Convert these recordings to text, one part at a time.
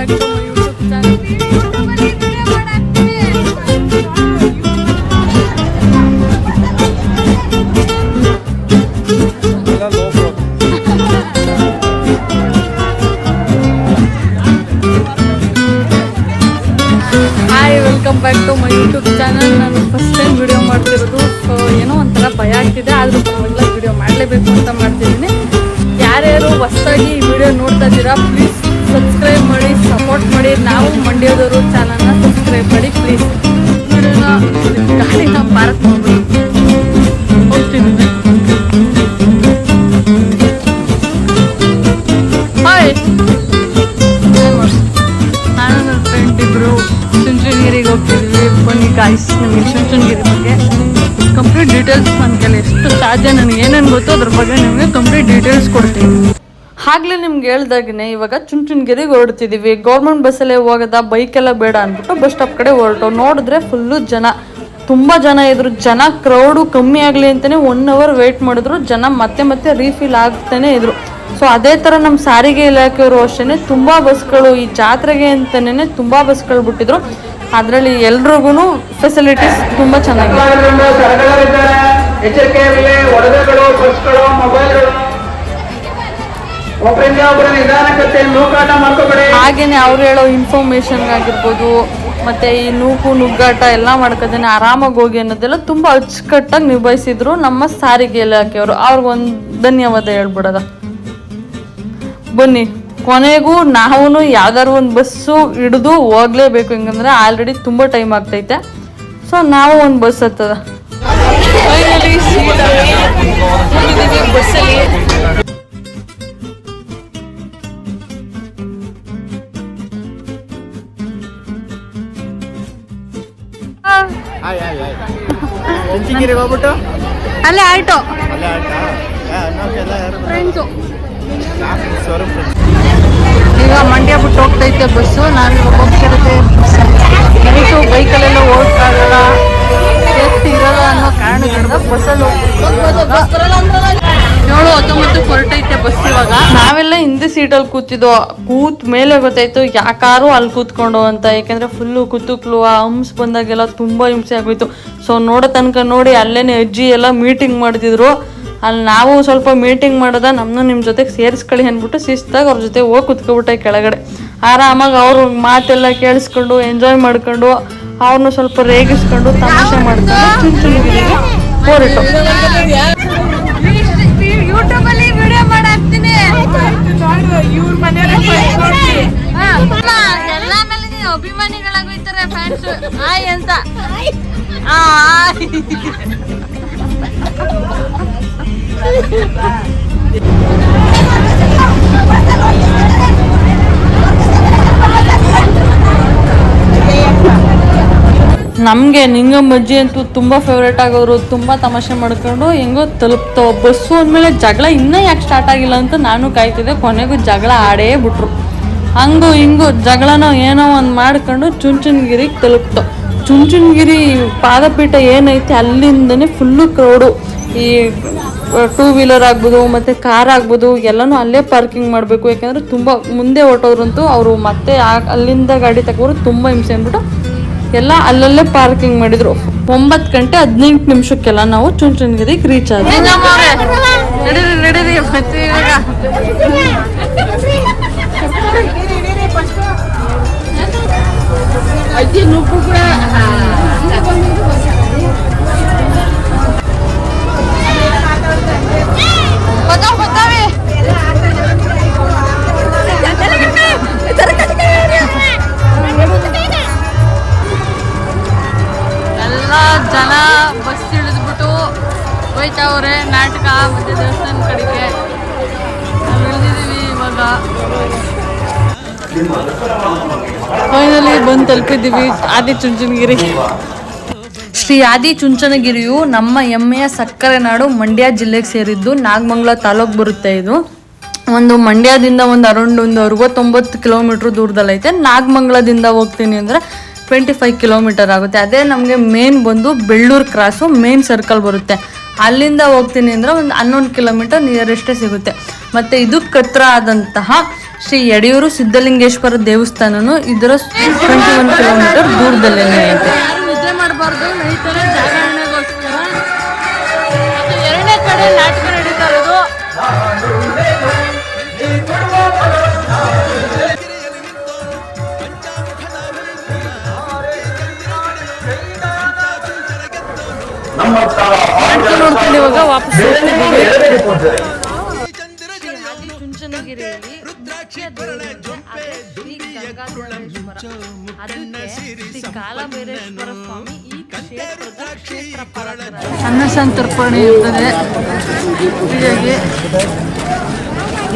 Back to my YouTube channel hi welcome back to my YouTube channel ನಾನು first time video ಮಾಡ್ತಿರೋದು. So ಏನೋ ಒಂಥರ ಭಯ ಆಗ್ತಿದೆ. ಆದರೂ ಪರವಾಗಿಲ್ಲ ವಿಡಿಯೋ ಮಾಡಲೇಬೇಕು ಅಂತ ಮಾಡ್ತಿದ್ದೀನಿ. ಯಾರ್ಯಾರು ಹೊಸ್ದಾಗಿ ಈ ವಿಡಿಯೋ ನೋಡ್ತಾ ಇದ್ದೀರಾ ಪ್ಲೀಸ್ ಸಬ್ಸ್ಕ್ರೈಬ್ ಮಾಡಿ. ಸಪೋರ್ಟ್ ಮಾಡಿ ನಾವು ಮಂಡ್ಯದವರು ಚಾನಲ್ನ ಸಬ್ಸ್ಕ್ರೈಬ್ ಮಾಡಿ ಪ್ಲೀಸ್ ಪಾರ್ಕ್ ಮಾಡ್ಬಿಟ್ಟು ಹೋಗ್ತೀನಿ. ಹಾಯ್ ನಾನು ನನ್ನ ಫ್ರೆಂಡ್ ಇಬ್ರು ಚುಂಚನಗಿರಿಗೆ ಹೋಗ್ತಿದ್ವಿ. ಬನ್ನಿ ಗಾಯ್ಸ್ ನಮಗೆ ಚುಂಚನಗಿರಿ ಬಗ್ಗೆ ಕಂಪ್ಲೀಟ್ ಡೀಟೇಲ್ಸ್ ಕೈಲಿ ಎಷ್ಟು ಸಾಧ್ಯ ನನಗೆ ಏನೇನು ಗೊತ್ತೋ ಅದ್ರ ಬಗ್ಗೆ ನಿಮಗೆ ಕಂಪ್ಲೀಟ್ ಡೀಟೇಲ್ಸ್ ಕೊಡ್ತೀನಿ. ಆಗ್ಲೇ ನಿಮ್ಗೆ ಹೇಳ್ದಾಗನೆ ಇವಾಗ ಚುಂಚುನ್ಗಿರಿಗೆ ಹೊರಡ್ತಿದೀವಿ. ಗೌರ್ಮೆಂಟ್ ಬಸ್ಸಲ್ಲೇ ಹೋಗೋದ? ಬೈಕೆಲ್ಲ ಬೇಡ ಅಂದ್ಬಿಟ್ಟು ಬಸ್ ಸ್ಟಾಪ್ ಕಡೆ ಹೊರಟು. ನೋಡಿದ್ರೆ ಫುಲ್ಲು ಜನ. ತುಂಬ ಜನ ಇದ್ರು. ಜನ ಕ್ರೌಡು ಕಮ್ಮಿ ಆಗಲಿ ಅಂತಲೇ ಒನ್ ಅವರ್ ವೆಯ್ಟ್ ಮಾಡಿದ್ರು. ಜನ ಮತ್ತೆ ಮತ್ತೆ ರೀಫಿಲ್ ಆಗ್ತಾನೆ ಇದ್ರು. ಸೊ ಅದೇ ಥರ ನಮ್ಮ ಸಾರಿಗೆ ಇಲಾಖೆಯವರು ಅಷ್ಟೇ ತುಂಬ ಬಸ್ಗಳು ಈ ಜಾತ್ರೆಗೆ ಅಂತಲೇ ತುಂಬ ಬಸ್ಗಳು ಬಿಟ್ಟಿದ್ರು. ಅದರಲ್ಲಿ ಎಲ್ರಿಗೂ ಫೆಸಿಲಿಟೀಸ್ ತುಂಬ ಚೆನ್ನಾಗಿದೆ. ಹಾಗೇನೆ ಅವ್ರು ಹೇಳೋ ಇನ್ಫಾರ್ಮೇಶನ್ ಆಗಿರ್ಬೋದು ಮತ್ತೆ ಈ ನೂಕು ನುಗ್ಗಾಟ ಎಲ್ಲ ಮಾಡ್ಕೋದೇನೆ ಆರಾಮಾಗಿ ಹೋಗಿ ಅನ್ನೋದೆಲ್ಲ ತುಂಬ ಅಚ್ಚುಕಟ್ಟಾಗಿ ನಿಭಾಯಿಸಿದ್ರು ನಮ್ಮ ಸಾರಿಗೆ ಇಲಾಖೆಯವರು. ಅವ್ರಿಗೊಂದು ಧನ್ಯವಾದ ಹೇಳ್ಬಿಡೋದ. ಬನ್ನಿ ಕೊನೆಗೂ ನಾವು ಯಾವ್ದಾದ್ರು ಒಂದು ಬಸ್ಸು ಹಿಡಿದು ಹೋಗ್ಲೇಬೇಕು ಹೆಂಗಂದ್ರೆ ಆಲ್ರೆಡಿ ತುಂಬ ಟೈಮ್ ಆಗ್ತೈತೆ. ಸೊ ನಾವು ಒಂದು ಬಸ್ ಹತ್ತದ. ಬಸ್ಸಲ್ಲಿ ಚುಂಚನಗಿರಿಗೆ ಹೋಗ್ಬಿಟ್ಟು? ಅಲ್ಲೇ ಆಲ್ಟೋ ಅಲ್ಲೇ ಈಗ ಮಂಡ್ಯ ಬಿಟ್ಟು ಹೋಗ್ತೈತೆ ಬಸ್ಸು. ನಾನು ಹೋಗ್ತಿರುತ್ತೆ ನೈಟು ಬೈಕಲ್ಲೆಲ್ಲ ಹೋಗ್ತಾಗಲ್ಲ ಸೇಫ್ಟಿ ಇರಲ್ಲ ಅನ್ನೋ ಕಾರಣದಿಂದ ಬಸ್ಸಲ್ಲಿ ಏಳು ಹತ್ತೊಂಬತ್ತು ಹೊರಟೈತೆ ಬಸ್ ಇವಾಗ. ನಾವೆಲ್ಲ ಹಿಂದೆ ಸೀಟಲ್ಲಿ ಕೂತಿದ್ದೋ ಕೂತ್ ಮೇಲೆ ಗೊತ್ತಾಯ್ತು ಯಾಕಾರು ಅಲ್ಲಿ ಕೂತ್ಕೊಂಡು ಅಂತ. ಯಾಕಂದ್ರೆ ಫುಲ್ಲು ಕುತುಕ್ಲು ಆ ಹಂಸ್ ಬಂದಾಗೆಲ್ಲ ತುಂಬ ಹಿಂಸೆ ಆಗೋಯ್ತು. ಸೊ ನೋಡೋ ತನಕ ನೋಡಿ, ಅಲ್ಲೇನೆ ಅಜ್ಜಿ ಎಲ್ಲ ಮೀಟಿಂಗ್ ಮಾಡ್ತಿದ್ರು. ಅಲ್ಲಿ ನಾವು ಸ್ವಲ್ಪ ಮೀಟಿಂಗ್ ಮಾಡೋದ ನಮ್ಮನ್ನು ನಿಮ್ಮ ಜೊತೆಗೆ ಸೇರಿಸ್ಕೊಳ್ಳಿ ಅಂದ್ಬಿಟ್ಟು ಶಿಸ್ತಾಗಿ ಅವ್ರ ಜೊತೆ ಹೋಗಿ ಕುತ್ಕೊಬಿಟ್ಟೆ ಕೆಳಗಡೆ. ಆರಾಮಾಗಿ ಅವ್ರ ಮಾತೆಲ್ಲ ಕೇಳಿಸ್ಕೊಂಡು ಎಂಜಾಯ್ ಮಾಡ್ಕೊಂಡು ಅವ್ರನ್ನ ಸ್ವಲ್ಪ ರೇಗಿಸ್ಕೊಂಡು, ತಮಾಷೆ ಮಾಡ್ಕೊಂಡು ಹೊರಟು ಎಲ್ಲ ಮೇಲೆ ಅಭಿಮಾನಿಗಳಾಗೋಯ್ತಾರೆ ಫ್ಯಾನ್ಸ್ ಆಯ್ ಅಂತ ಆಯ್ ನಮಗೆ ನಿಂಗಮ್ಮಜ್ಜಿ ಅಂತೂ ತುಂಬ ಫೇವ್ರೇಟ್ ಆಗೋರು, ತುಂಬ ತಮಾಷೆ ಮಾಡ್ಕೊಂಡು ಹೆಂಗೋ ತಲುಪ್ತೋ ಬಸ್ಸು ಅಂದಮೇಲೆ ಜಗಳ ಇನ್ನೂ ಯಾಕೆ ಸ್ಟಾರ್ಟ್ ಆಗಿಲ್ಲ ಅಂತ ನಾನು ಕಾಯ್ತಿದ್ದೆ. ಕೊನೆಗೂ ಜಗಳ ಆಡೇ ಬಿಟ್ರು. ಹಂಗು ಹಿಂಗು ಜಗಳನ ಏನೋ ಒಂದು ಮಾಡ್ಕೊಂಡು ಚುಂಚನಗಿರಿಗೆ ತಲುಪ್ತೋ. ಚುಂಚನಗಿರಿ ಪಾದಪೀಠ ಏನೈತೆ ಅಲ್ಲಿಂದನೇ ಫುಲ್ಲು ಕ್ರೌಡು ಈ ಟೂ ವೀಲರ್ ಆಗ್ಬೋದು, ಮತ್ತು ಕಾರ್ ಆಗ್ಬೋದು, ಎಲ್ಲನೂ ಅಲ್ಲೇ ಪಾರ್ಕಿಂಗ್ ಮಾಡಬೇಕು. ಯಾಕೆಂದರೆ ತುಂಬ ಮುಂದೆ ಹೊರಟೋದ್ರಂತೂ ಅವರು ಮತ್ತೆ ಅಲ್ಲಿಂದ ಗಾಡಿ ತಗೋರು ತುಂಬ ಹಿಂಸೆ ಅಂದ್ಬಿಟ್ಟು ಎಲ್ಲ ಅಲ್ಲಲ್ಲೇ ಪಾರ್ಕಿಂಗ್ ಮಾಡಿದ್ರು. ಒಂಬತ್ತು ಗಂಟೆ ಹದಿನೆಂಟು ನಿಮಿಷಕ್ಕೆಲ್ಲ ನಾವು ಚುಂಚನಗಿರಿಗೆ ರೀಚ್ ಆದ್ವಿ. ಮತ್ತೆ ಫೈನಲಿ ಬಂದು ತಲುಪಿದ್ದೀವಿ. ಆದಿ ಚುಂಚನಗಿರಿ. ಶ್ರೀ ಆದಿ ಚುಂಚನಗಿರಿಯು ನಮ್ಮ ಹೆಮ್ಮೆಯ ಸಕ್ಕರೆ ನಾಡು ಮಂಡ್ಯ ಜಿಲ್ಲೆಗೆ ಸೇರಿದ್ದು. ನಾಗಮಂಗಲ ತಾಲೂಕು ಬರುತ್ತೆ ಇದು. ಒಂದು ಮಂಡ್ಯದಿಂದ ಒಂದು ಅರೌಂಡ್ ಒಂದು ಅರವತ್ತೊಂಬತ್ತು ಕಿಲೋಮೀಟ್ರ್ ದೂರದಲ್ಲೈತೆ ನಾಗಮಂಗಲದಿಂದ ಹೋಗ್ತೀನಿ ಅಂದರೆ ಟ್ವೆಂಟಿ ಫೈವ್ ಕಿಲೋಮೀಟರ್ ಆಗುತ್ತೆ. ಅದೇ ನಮಗೆ ಮೇನ್ ಬಂದು ಬೆಳ್ಳೂರು ಕ್ರಾಸು ಮೇನ್ ಸರ್ಕಲ್ ಬರುತ್ತೆ. ಅಲ್ಲಿಂದ ಹೋಗ್ತೀನಿ ಅಂದರೆ ಒಂದು ಹನ್ನೊಂದು ಕಿಲೋಮೀಟರ್ ನಿಯರೆಸ್ಟೇ ಸಿಗುತ್ತೆ. ಮತ್ತು ಇದು ಕತ್ರ ಆದಂತಹ ಶ್ರೀ ಯಡಿಯೂರು ಸಿದ್ಧಲಿಂಗೇಶ್ವರ ದೇವಸ್ಥಾನನು ಇದರ ಟ್ವೆಂಟಿ ಒನ್ ಕಿಲೋಮೀಟರ್ ದೂರದಲ್ಲೇ ಐತೆ ನಿದ್ದೆ ಮಾಡಬಾರ್ದು ನಡೀತಾರೆ ಜಾಗರಣೆಗೋಸ್ಕರ ಮತ್ತು ಎರಡನೇ ಕಡೆ ನಾಟಕ ನಡೀತಾ ಇರೋದು. ನಾಟಕ ನೋಡ್ಕೊಂಡು ಇವಾಗ ವಾಪಸ್ ಅನ್ನ ಸಂತರ್ಪಣೆ ಇರ್ತದೆ. ಹೀಗಾಗಿ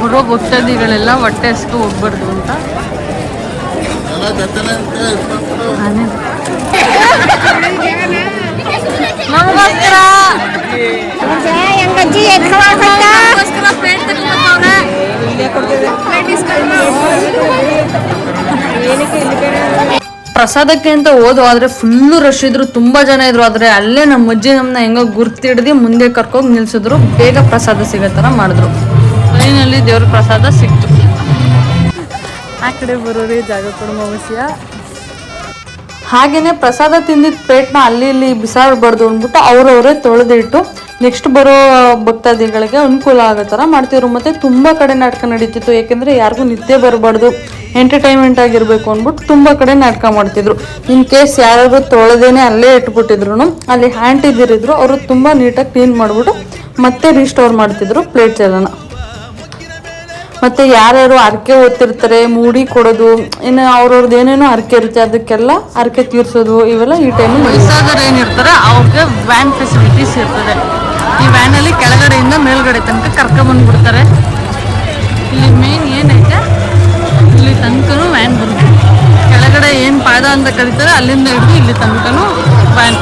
ಬರೋ ಭಕ್ತಾದಿಗಳೆಲ್ಲ ಹೊಟ್ಟೆ ಹಸ್ಕು ಹೋಗ್ಬಾರ್ದು ಅಂತ. ಆನೆ. ನಮಗೋಸ್ಕರ. ನಮಗೋಸ್ಕರ ಪ್ಲೇಟ್ ತಗೊಂಡ್ಬಂದವ್ರೆ. ಪ್ರಸಾದಕ್ಕೆ ಅಂತ ಹೋದು ಆದ್ರೆ ಫುಲ್ಲು ರಶ್ ಇದ್ರು ತುಂಬಾ ಜನ ಇದ್ರು ಆದ್ರೆ ಅಲ್ಲೇ ನಮ್ಮ ಅಜ್ಜಿ ನಮ್ಮನ್ನ ಹೆಂಗೋ ಗುರ್ತಿಡ್ದು ಮುಂದೆ ಕರ್ಕೊಂಡು ನಿಲ್ಸಿದ್ರು. ಬೇಗ ಪ್ರಸಾದ ಸಿಗೋ ತರ ಮಾಡಿದ್ರು. ಟ್ರೈನಲ್ಲಿ ದೇವ್ರ ಪ್ರಸಾದ ಸಿಕ್ತು. ಆ ಕಡೆ ಬರೋರಿ ಜಾಗ ಕೊಡುವ ಅವಶ್ಯ ಹಾಗೇನೆ ಪ್ರಸಾದ ತಿಂದಿದ್ದ ಪ್ಲೇಟ್ನ ಅಲ್ಲಿ ಇಲ್ಲಿ ಬಿಸಾಡಬಾರ್ದು ಅಂದ್ಬಿಟ್ಟು ಅವ್ರವರೇ ತೊಳೆದಿಟ್ಟು ನೆಕ್ಸ್ಟ್ ಬರೋ ಭಕ್ತಾದಿಗಳಿಗೆ ಅನುಕೂಲ ಆಗೋ ಥರ ಮಾಡ್ತಿದ್ರು. ಮತ್ತು ತುಂಬ ಕಡೆ ನಾಟಕ ನಡೀತಿತ್ತು. ಏಕೆಂದರೆ ಯಾರಿಗೂ ನಿದ್ದೆ ಬರಬಾರ್ದು ಎಂಟರ್ಟೈನ್ಮೆಂಟ್ ಆಗಿರಬೇಕು ಅಂದ್ಬಿಟ್ಟು ತುಂಬ ಕಡೆ ನಾಟಕ ಮಾಡ್ತಿದ್ರು. ಇನ್ ಕೇಸ್ ಯಾರು ತೊಳೆದೇನೆ ಅಲ್ಲೇ ಇಟ್ಬಿಟ್ಟಿದ್ರು ಅಲ್ಲಿ ಹ್ಯಾಂಡ್ ಇದ್ದಿರಿದ್ರು, ಅವರು ತುಂಬ ನೀಟಾಗಿ ಕ್ಲೀನ್ ಮಾಡಿಬಿಟ್ಟು ಮತ್ತೆ ರೀಸ್ಟೋರ್ ಮಾಡ್ತಿದ್ರು ಪ್ಲೇಟ್ಸ್ ಎಲ್ಲನ ಮತ್ತೆ ಯಾರ್ಯಾರು ಹರಕೆ ಓದ್ತಿರ್ತಾರೆ ಮೂಡಿ ಕೊಡೋದು, ಇನ್ನು ಅವ್ರವ್ರದ್ದು ಏನೇನೋ ಹರಕೆ ಇರುತ್ತೆ, ಅದಕ್ಕೆಲ್ಲ ಹರಕೆ ತೀರಿಸೋದು, ಇವೆಲ್ಲ ಈ ಟೈಮ್ ವಯಸ್ಸಾದವ್ರು ಏನಿರ್ತಾರೆ ಅವ್ರಿಗೆ ವ್ಯಾನ್ ಫೆಸಿಲಿಟೀಸ್ ಇರ್ತದೆ. ಈ ವ್ಯಾನಲ್ಲಿ ಕೆಳಗಡೆಯಿಂದ ಮೇಲ್ಗಡೆ ತನಕ ಕರ್ಕೊಂಬಂದ್ಬಿಡ್ತಾರೆ ಇಲ್ಲಿ ಮೇನ್ ಏನೈತೆ, ಇಲ್ಲಿ ತನಕನೂ ವ್ಯಾನ್ ಬರುತ್ತೆ ಕೆಳಗಡೆ ಏನು ಪಾದ ಅಂತ ಕರೀತಾರೆ, ಅಲ್ಲಿಂದ ಹಿಡಿದು ಇಲ್ಲಿ ತನಕನೂ ವ್ಯಾನ್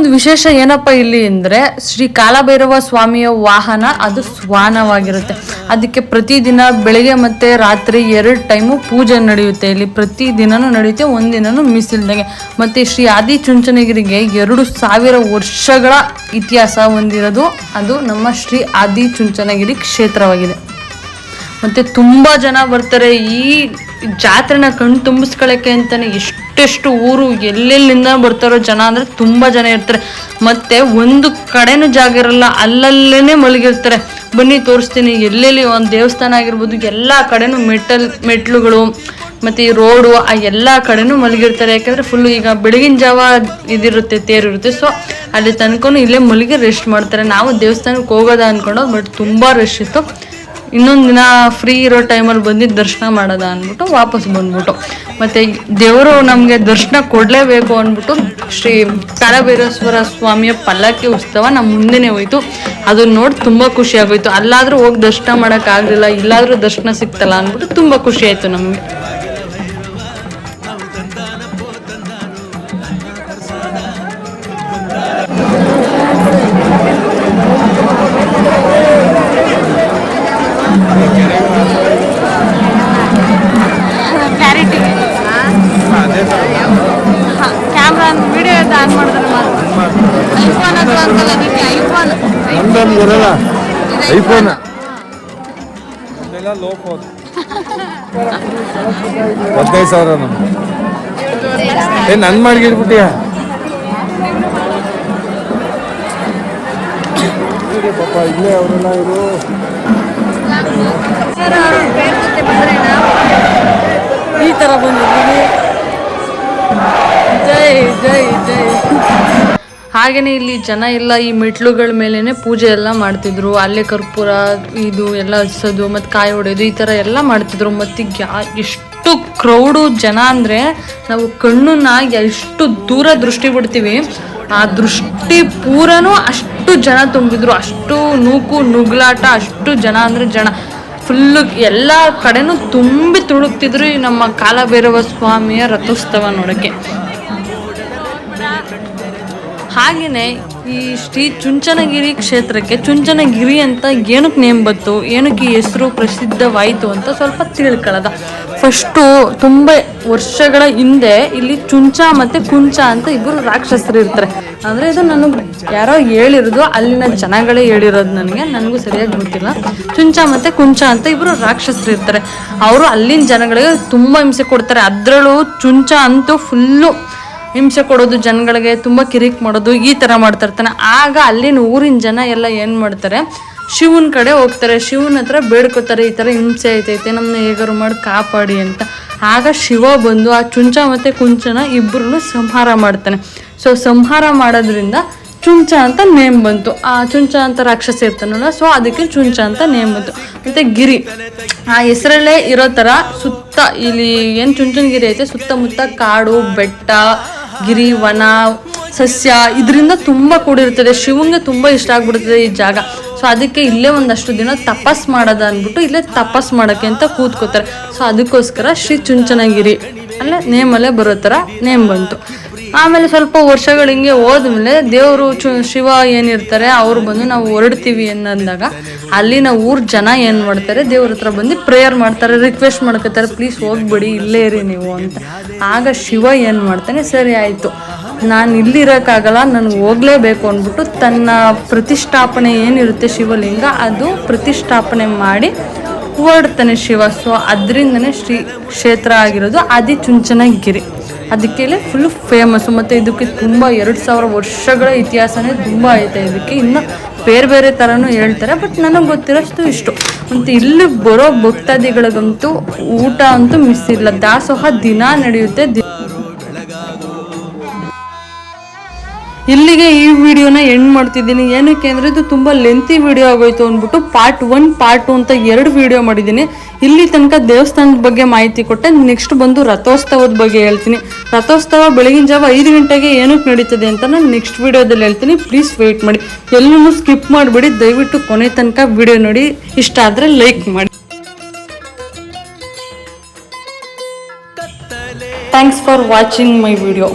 ಒಂದು ವಿಶೇಷ ಏನಪ್ಪ ಇಲ್ಲಿ ಅಂದ್ರೆ ಶ್ರೀ ಕಾಲಭೈರವ ಸ್ವಾಮಿಯ ವಾಹನ ಅದು ಸ್ವಾನವಾಗಿರುತ್ತೆ. ಅದಕ್ಕೆ ಪ್ರತಿದಿನ ಬೆಳಿಗ್ಗೆ ಮತ್ತೆ ರಾತ್ರಿ ಎರಡು ಟೈಮು ಪೂಜೆ ನಡೆಯುತ್ತೆ. ಇಲ್ಲಿ ಪ್ರತಿ ದಿನನೂ ನಡೆಯುತ್ತೆ, ಒಂದಿನನೂ ಮಿಸ್ ಇಲ್ದಂಗೆ. ಮತ್ತೆ ಶ್ರೀ ಆದಿ ಚುಂಚನಗಿರಿಗೆ ಎರಡು ಸಾವಿರ ವರ್ಷಗಳ ಇತಿಹಾಸ ಹೊಂದಿರೋದು ಅದು ನಮ್ಮ ಶ್ರೀ ಆದಿ ಚುಂಚನಗಿರಿ ಕ್ಷೇತ್ರವಾಗಿದೆ. ಮತ್ತೆ ತುಂಬಾ ಜನ ಬರ್ತಾರೆ. ಈ ಜಾತ್ರೆನ ಕಣ್ ತುಂಬಿಸ್ಕೊಳಕ್ಕೆ ಅಂತಾನೆ ಎಷ್ಟೆಷ್ಟು ಊರು ಎಲ್ಲೆಲ್ಲಿಂದ ಬರ್ತಾರೋ ಜನ ಅಂದ್ರೆ ತುಂಬಾ ಜನ ಇರ್ತಾರೆ. ಮತ್ತೆ ಒಂದು ಕಡೆನೂ ಜಾಗ ಇರಲ್ಲ, ಅಲ್ಲಲ್ಲೇನೆ ಮಲಗಿರ್ತಾರೆ. ಬನ್ನಿ ತೋರಿಸ್ತೀನಿ, ಎಲ್ಲೆಲ್ಲಿ ಒಂದು ದೇವಸ್ಥಾನ ಆಗಿರ್ಬೋದು, ಎಲ್ಲ ಕಡೆನೂ ಮೆಟಲ್ ಮೆಟ್ಲುಗಳು, ಮತ್ತೆ ಈ ರೋಡು ಆ ಎಲ್ಲ ಕಡೆನೂ ಮಲಗಿರ್ತಾರೆ. ಯಾಕಂದ್ರೆ ಫುಲ್ ಈಗ ಬೆಳಗಿನ ಜಾವ ಇದಿರುತ್ತೆ, ತೇರಿರುತ್ತೆ. ಸೊ ಅಲ್ಲಿ ತನಕನೂ ಇಲ್ಲೇ ಮಲಗಿ ರೆಸ್ಟ್ ಮಾಡ್ತಾರೆ. ನಾವು ದೇವಸ್ಥಾನಕ್ಕೆ ಹೋಗೋದ ಅನ್ಕೊಂಡು ಬಟ್ ತುಂಬಾ ರಶ್ ಇತ್ತು. ಇನ್ನೊಂದು ದಿನ ಫ್ರೀ ಇರೋ ಟೈಮಲ್ಲಿ ಬಂದಿದ್ದು ದರ್ಶನ ಮಾಡೋದ ಅಂದ್ಬಿಟ್ಟು ವಾಪಸ್ ಬಂದ್ಬಿಟ್ಟು. ಮತ್ತು ದೇವರು ನಮಗೆ ದರ್ಶನ ಕೊಡಲೇಬೇಕು ಅಂದ್ಬಿಟ್ಟು ಶ್ರೀ ಕಾಲಭೈರೇಶ್ವರ ಸ್ವಾಮಿಯ ಪಲ್ಲಕ್ಕಿ ಉತ್ಸವ ನಮ್ಮ ಮುಂದೆನೇ ಹೋಯಿತು. ಅದನ್ನ ನೋಡಿ ತುಂಬ ಖುಷಿ ಅಲ್ಲಾದರೂ ಹೋಗಿ ದರ್ಶನ ಮಾಡೋಕ್ಕಾಗಲಿಲ್ಲ ಇಲ್ಲಾದರೂ ದರ್ಶನ ಸಿಗ್ತಲ್ಲ ಅಂದ್ಬಿಟ್ಟು ತುಂಬ ಖುಷಿ ಆಯಿತು ನಮಗೆ. ಐಫೋನ್. ಇದೆಲ್ಲ ಲೋ ಫೋನ್ ಹದಿನೈದು ಸಾವಿರ ನಮ್ಗೆ ಏ ನನ್ ಮಾಡಿಗಿಡ್ಬಿಟ್ಟಿಯ ಪಾಪ ಇಲ್ಲೇ ಅವರೆಲ್ಲ ಇರು. ಈ ತರ ಬಂದಿದ್ದೀವಿ ಜೈ ಜೈ ಜೈ. ಹಾಗೇನೆ ಇಲ್ಲಿ ಜನ ಎಲ್ಲ ಈ ಮೆಟ್ಲುಗಳ ಮೇಲೇ ಪೂಜೆ ಎಲ್ಲ ಮಾಡ್ತಿದ್ರು. ಅಲ್ಲೇ ಕರ್ಪೂರ, ಇದು ಎಲ್ಲ ಹಚ್ಚೋದು ಮತ್ತು ಕಾಯಿ ಹೊಡೆಯೋದು, ಈ ಥರ ಎಲ್ಲ ಮಾಡ್ತಿದ್ರು. ಮತ್ತು ಯಾ ಎಷ್ಟು ಕ್ರೌಡು ಜನ ಅಂದರೆ ನಾವು ಕಣ್ಣನ್ನ ಎಷ್ಟು ದೂರ ದೃಷ್ಟಿ ಬಿಡ್ತೀವಿ. ಆ ದೃಷ್ಟಿ ಪೂರನೂ ಅಷ್ಟು ಜನ ತುಂಬಿದ್ರು. ಅಷ್ಟು ನೂಕು, ನುಗ್ಲಾಟ, ಅಷ್ಟು ಜನ ಅಂದರೆ ಜನ. ಫುಲ್ಲು ಎಲ್ಲ ಕಡೆನೂ ತುಂಬಿ ತುಳುಕ್ತಿದ್ರು ನಮ್ಮ ಕಾಲಭೈರವ ಸ್ವಾಮಿಯ ರಥೋತ್ಸವ ನೋಡೋಕ್ಕೆ. ಹಾಗೆಯೇ ಈ ಶ್ರೀ ಚುಂಚನಗಿರಿ ಕ್ಷೇತ್ರಕ್ಕೆ ಚುಂಚನಗಿರಿ ಅಂತ ಏನಕ್ಕೆ ನೇಮ್ ಬಂತು, ಏನಕ್ಕೆ ಹೆಸರು ಪ್ರಸಿದ್ಧವಾಯಿತು ಅಂತ ಸ್ವಲ್ಪ ತಿಳ್ಕೊಳ್ಳೋದ. ಫಸ್ಟು ತುಂಬ ವರ್ಷಗಳ ಹಿಂದೆ ಇಲ್ಲಿ ಚುಂಚ ಮತ್ತು ಕುಂಚ ಅಂತ ಇಬ್ಬರು ರಾಕ್ಷಸರು ಇರ್ತಾರೆ. ಅಂದರೆ ಇದು ನನಗೆ ಯಾರೋ ಹೇಳಿರೋದು, ಅಲ್ಲಿನ ಜನಗಳೇ ಹೇಳಿರೋದು ನನಗೆ, ನನಗೂ ಸರಿಯಾಗಿ ಗೊತ್ತಿಲ್ಲ. ಚುಂಚ ಮತ್ತು ಕುಂಚ ಅಂತ ಇಬ್ಬರು ರಾಕ್ಷಸರು ಇರ್ತಾರೆ. ಅವರು ಅಲ್ಲಿನ ಜನಗಳಿಗೆ ತುಂಬ ಹಿಂಸೆ ಕೊಡ್ತಾರೆ. ಅದರಲ್ಲೂ ಚುಂಚ ಅಂತೂ ಫುಲ್ಲು ಹಿಂಸೆ ಕೊಡೋದು, ಜನಗಳಿಗೆ ತುಂಬ ಕಿರಿಕ್ ಮಾಡೋದು, ಈ ಥರ ಮಾಡ್ತಾ ಇರ್ತಾನೆ. ಆಗ ಅಲ್ಲಿನ ಊರಿನ ಜನ ಎಲ್ಲ ಏನು ಮಾಡ್ತಾರೆ? ಶಿವನ ಕಡೆ ಹೋಗ್ತಾರೆ. ಶಿವನ ಹತ್ರ ಬೇಡ್ಕೋತಾರೆ, ಈ ಥರ ಹಿಂಸೆ ಐತೈತೆ ನಮ್ಮನ್ನ ಹೇಗಾರು ಮಾಡಿ ಕಾಪಾಡಿ ಅಂತ. ಆಗ ಶಿವ ಬಂದು ಆ ಚುಂಚ ಮತ್ತು ಕುಂಚನ ಇಬ್ಬರನ್ನು ಸಂಹಾರ ಮಾಡ್ತಾನೆ. ಸೊ ಸಂಹಾರ ಮಾಡೋದ್ರಿಂದ ಚುಂಚ ಅಂತ ನೇಮ್ ಬಂತು. ಆ ಚುಂಚ ಅಂತ ರಾಕ್ಷಸ ಇರ್ತಾನಲ್ಲ ಸೊ ಅದಕ್ಕೆ ಚುಂಚ ಅಂತ ನೇಮ್ ಬಂತು. ಮತ್ತು ಗಿರಿ. ಆ ಹೆಸರಲ್ಲೇ ಇರೋ ಥರ ಸುತ್ತ, ಇಲ್ಲಿ ಏನು ಚುಂಚನಗಿರಿ ಐತೆ, ಸುತ್ತಮುತ್ತ ಕಾಡು, ಬೆಟ್ಟ ಗಿರಿ, ವನ, ಸಸ್ಯ ಇದರಿಂದ ತುಂಬ ಕೂಡಿರ್ತದೆ ಶಿವಂಗೆ ತುಂಬ ಇಷ್ಟ ಆಗ್ಬಿಡ್ತದೆ ಈ ಜಾಗ. ಸೊ ಅದಕ್ಕೆ ಇಲ್ಲೇ ಒಂದಷ್ಟು ದಿನ ತಪಸ್ ಮಾಡೋದ ಅಂದ್ಬಿಟ್ಟು ಇಲ್ಲೇ ತಪಸ್ ಮಾಡೋಕ್ಕೆ ಅಂತ ಕೂತ್ಕೋತಾರೆ. ಸೊ ಅದಕ್ಕೋಸ್ಕರ ಶ್ರೀ ಚುಂಚನಗಿರಿ, ಅಲ್ಲೇ ನೇಮಲ್ಲೇ ಬರೋ ಥರ ನೇಮ್ ಬಂತು. ಆಮೇಲೆ ಸ್ವಲ್ಪ ವರ್ಷಗಳು ಹಿಂಗೆ ಹೋದ್ಮೇಲೆ ದೇವರು ಶಿವ ಏನಿರ್ತಾರೆ, ಅವ್ರು ಬಂದು ನಾವು ಹೊರಡ್ತೀವಿ ಅನ್ನಂದಾಗ ಅಲ್ಲಿನ ಊರ್ ಜನ ಏನು ಮಾಡ್ತಾರೆ, ದೇವ್ರ ಹತ್ರ ಬಂದು ಪ್ರೇಯರ್ ಮಾಡ್ತಾರೆ ರಿಕ್ವೆಸ್ಟ್ ಮಾಡ್ಕೋತಾರೆ ಪ್ಲೀಸ್ ಹೋಗ್ಬಿಡಿ, ಇಲ್ಲೇ ಇರಿ ನೀವು ಅಂತ. ಆಗ ಶಿವ ಏನು ಮಾಡ್ತಾನೆ, ಸರಿ ಆಯಿತು, ನಾನು ಇಲ್ಲಿರೋಕ್ಕಾಗಲ್ಲ ನನಗೆ ಹೋಗ್ಲೇಬೇಕು ಅಂದ್ಬಿಟ್ಟು ತನ್ನ ಪ್ರತಿಷ್ಠಾಪನೆ ಏನಿರುತ್ತೆ ಶಿವಲಿಂಗ, ಅದು ಪ್ರತಿಷ್ಠಾಪನೆ ಮಾಡಿ ಹೊರಡ್ತಾನೆ ಶಿವ. ಸೊ ಅದರಿಂದನೇ ಶ್ರೀ ಕ್ಷೇತ್ರ ಆಗಿರೋದು ಆದಿ ಚುಂಚನಗಿರಿ ಅದಕ್ಕೆ ಫುಲ್ ಫೇಮಸ್ಸು ಮತ್ತು ಇದಕ್ಕೆ ತುಂಬ ಎರಡು ಸಾವಿರ ವರ್ಷಗಳ ಇತಿಹಾಸನೇ ತುಂಬ ಐತೆ. ಇದಕ್ಕೆ ಇನ್ನು ಬೇರೆ ಬೇರೆ ಥರನೂ ಹೇಳ್ತಾರೆ ಬಟ್ ನನಗೆ ಗೊತ್ತಿರೋಷ್ಟು ಇಷ್ಟು. ಮತ್ತು ಇಲ್ಲಿ ಬರೋ ಭಕ್ತಾದಿಗಳಿಗಂತೂ ಊಟ ಅಂತೂ ಮಿಸ್ ಇಲ್ಲ. ದಾಸೋಹ ದಿನ ನಡೆಯುತ್ತೆ. ಇಲ್ಲಿಗೆ ಈ ವಿಡಿಯೋನ ಎಂಡ್ ಮಾಡ್ತಿದ್ದೀನಿ. ಏನಕ್ಕೆ ಅಂದರೆ ಇದು ತುಂಬ ಲೆಂತಿ ವಿಡಿಯೋ ಆಗೋಯ್ತು ಅಂದ್ಬಿಟ್ಟು ಪಾರ್ಟ್ ಒನ್ ಪಾರ್ಟ್ ಟು ಅಂತ ಎರಡು ವಿಡಿಯೋ ಮಾಡಿದ್ದೀನಿ. ಇಲ್ಲಿ ತನಕ ದೇವಸ್ಥಾನದ ಬಗ್ಗೆ ಮಾಹಿತಿ ಕೊಟ್ಟೆ. ನೆಕ್ಸ್ಟ್ ಬಂದು ರಥೋತ್ಸವದ ಬಗ್ಗೆ ಹೇಳ್ತೀನಿ. ರಥೋತ್ಸವ ಬೆಳಗಿನ ಜಾವ ಐದು ಗಂಟೆಗೆ ಏನಕ್ಕೆ ನಡೀತದೆ ಅಂತ ನಾನು ನೆಕ್ಸ್ಟ್ ವಿಡಿಯೋದಲ್ಲಿ ಹೇಳ್ತೀನಿ. ಪ್ಲೀಸ್ ವೆಯ್ಟ್ ಮಾಡಿ. ಎಲ್ಲೂ ಸ್ಕಿಪ್ ಮಾಡಿಬಿಡಿ. ದಯವಿಟ್ಟು ಕೊನೆ ತನಕ ವಿಡಿಯೋ ನೋಡಿ. ಇಷ್ಟ ಆದರೆ ಲೈಕ್ ಮಾಡಿ. Thanks for watching my video